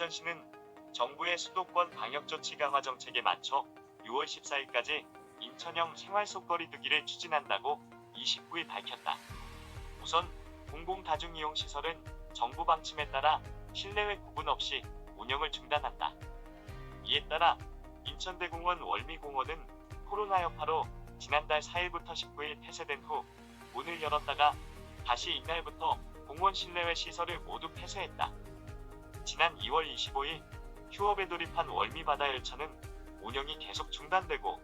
인천시는 정부의 수도권 방역조치 강화 정책에 맞춰 6월 14일까지 인천형 생활 속 거리 두기를 추진한다고 29일 밝혔다. 우선 공공다중이용시설은 정부 방침에 따라 실내외 구분 없이 운영을 중단한다. 이에 따라 인천대공원 월미공원은 코로나 여파로 지난달 4일부터 19일 폐쇄된 후 문을 열었다가 다시 이날부터 공원 실내외 시설을 모두 폐쇄했다. 지난 2월 25일 휴업에 돌입한 월미바다 열차는 운영이 계속 중단되고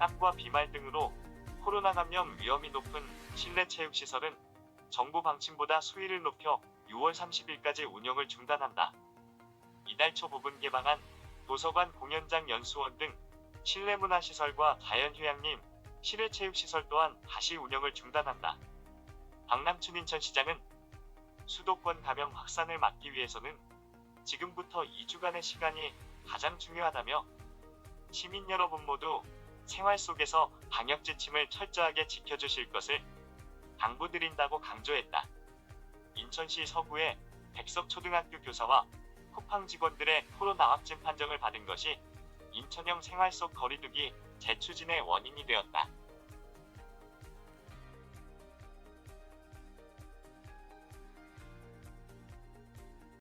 땀과 비말 등으로 코로나 감염 위험이 높은 실내 체육시설은 정부 방침보다 수위를 높여 6월 30일까지 운영을 중단한다. 이달 초 부분 개방한 도서관 공연장 연수원 등 실내 문화시설과 자연휴양림, 실외체육시설 또한 다시 운영을 중단한다. 박남춘 인천시장은 수도권 감염 확산을 막기 위해서는 지금부터 2주간의 시간이 가장 중요하다며 시민 여러분 모두 생활 속에서 방역 지침을 철저하게 지켜주실 것을 당부드린다고 강조했다. 인천시 서구의 백석초등학교 교사와 쿠팡 직원들의 코로나 확진 판정을 받은 것이 인천형 생활 속 거리두기 재추진의 원인이 되었다.